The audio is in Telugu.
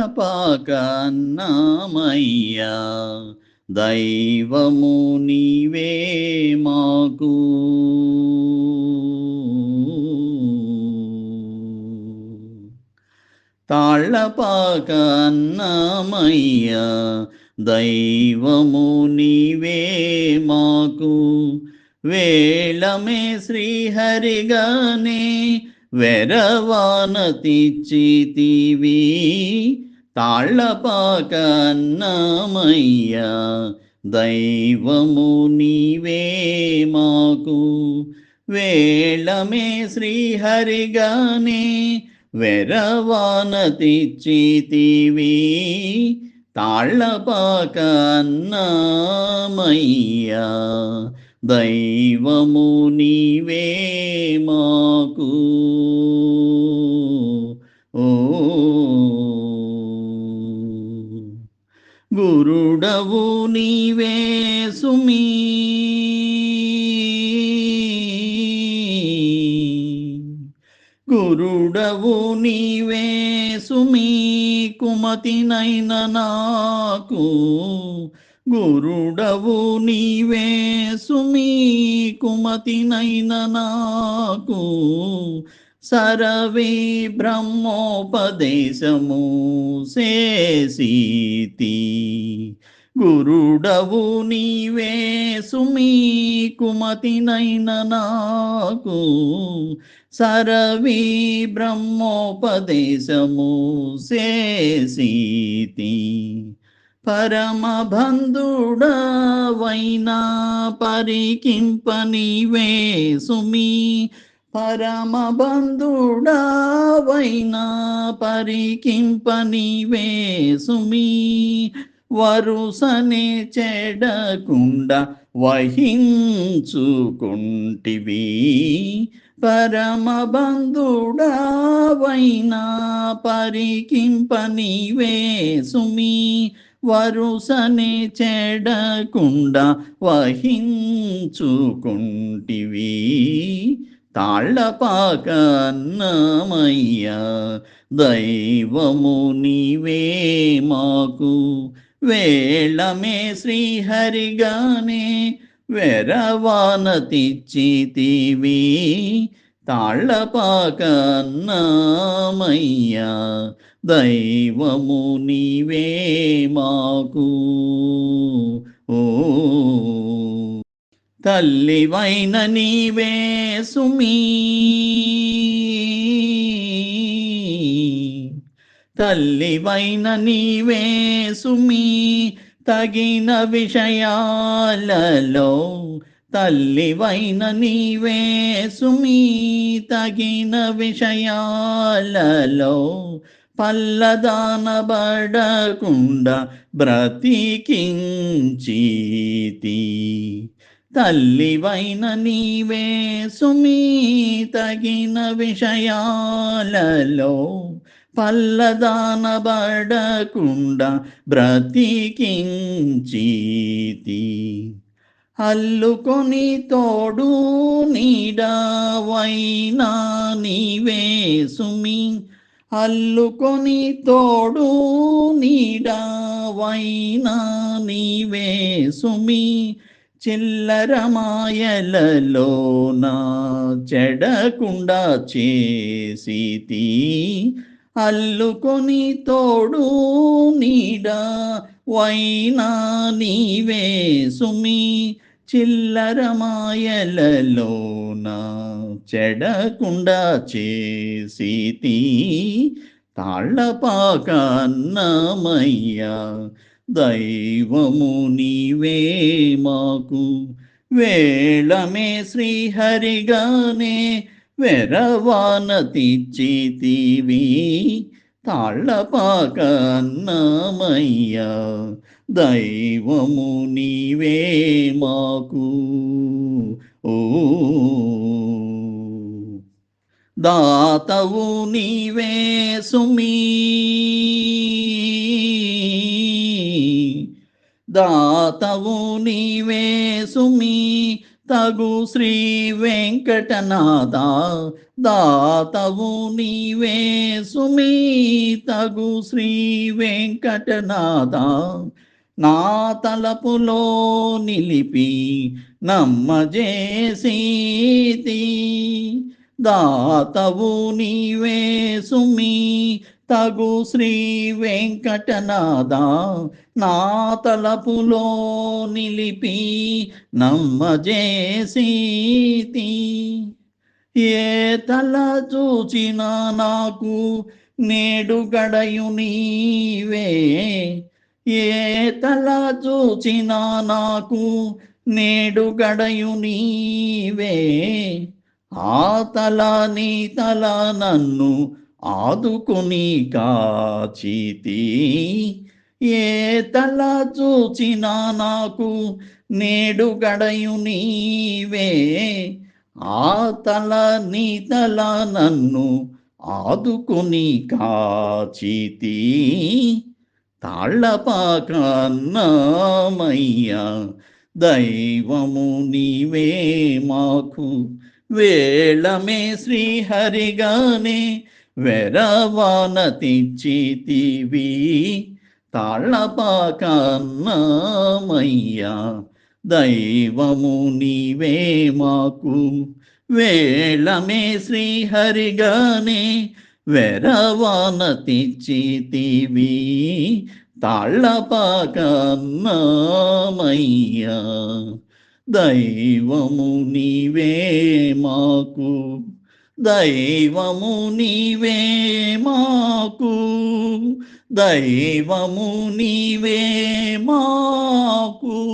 తాళ్ళపాక అన్నామయ్యా దైవము నీవే మాకు. తాళ్ళపాక అన్నామయ్యా దైవము నీవే మాకు. వేళమే శ్రీహరిగానే వెరవాన తెచ్చితివి. తాళ్ళపాక అన్నామయ్యా దైవము నీవే మాకు. వేళమే శ్రీహరిగానే వెరవాన తెచ్చితివి తాళ్ళపాక అన్నామయ్యా దైవము నీవే మాకు. గురుడవు నీవే సుమీ. గురుడవు నీవే సుమీ కుమతినైన నాకు. గురుడవు నీవే సుమీ కుమతినైన నాకు. సరవే బ్రహ్మోపదేశము సేసీతి గురుడవు నీవే సుమీ కుమతినైన నాకు. సరవి బ్రహ్మోపదేశము సేసీతి పరమ బంధుడవైనా పరికింప నీవే సుమీ పరమ బంధుడవైనా పరికింప నీవే సుమీ వరుసని చెడకుండా వహించుకుంటివి. పరమ బంధుడవైనా పరికింప వరుసని సుమీ చెడకుండా వహించుకుంటివి. తాళ్ళపాక అన్నమయ్యా దైవము నీవే మాకు. వేళమే శ్రీహరిగానే వెరవాన తెచ్చితివి తాళ్ళపాక అన్నమయ్యా దైవము నీవే మాకు. ఓ తల్లివైన నీవే సుమీ. తల్లివైన నీవే సుమీ. తగిన విషయాలలో తల్లివైన నీవే సుమీ. తగిన విషయాలలో పల్లదానబడకుండా బ్రతికించీతి. తల్లివైన నీవే సుమీ తగిన విషయాలలో పల్లదానబడకుండా బ్రతికించీతి. అల్లుకొని తోడు నీడవైనా నీవే సుమి. అల్లుకొని తోడు నీడవైనా నీవే సుమి. చిల్లరమాయలలోన చెడకుండా చేసితి. అల్లుకొని తోడు నీడ వైనా నీవే సుమి. చిల్లరమాయలలోన చెడకుండా చేసితి. తాళ్ళపాక అన్నమయ్యా దైవము నీవే మాకు. వేళమే శ్రీహరిగానే వెరవాన తెచ్చితివి తాళ్ళపాక అన్నమయ్యా దైవము నీవే మాకు. ఓ దాతవు నీవే సుమీ. దాతవు నీవే సుమి తగు శ్రీ వెంకటనాథ. దాతవు నీవే సుమి తగు శ్రీ వెంకటనాథ. నా తలపులో నిలిపి నమ్మజేసీతి దాతవు నీవే సుమి తగు శ్రీ వెంకటనాథ నా తలపులో నిలిపి నమ్మజేసీతి ఏ తల చూచినా నాకు నేడు గడయు నీవే. ఏ తల చూచినా నాకు నేడు గడయు నీవే. ఆ తల నీ తల నన్ను ఆదుకుని కాచితి. ఏ తల చూచినా నాకు నేడు గడయు నీవే. ఆ తల నీ తల నన్ను ఆదుకుని కాచితి. తాళ్ళపాకన్నమయ్యా దైవము నీవే మాకు. వేళమే శ్రీహరిగానే వెరవాన తెచ్చితివి తాళ్ళపాకన్నమయ్యా దైవము నీవే మాకు. వేళమే శ్రీహరిగానే వెరవాన తెచ్చితివి తాళ్ళపాకన్నమయ్యా దైవము నీవే మాకు. దైవము నీవే మాకు. దైవము నీవే మాకు.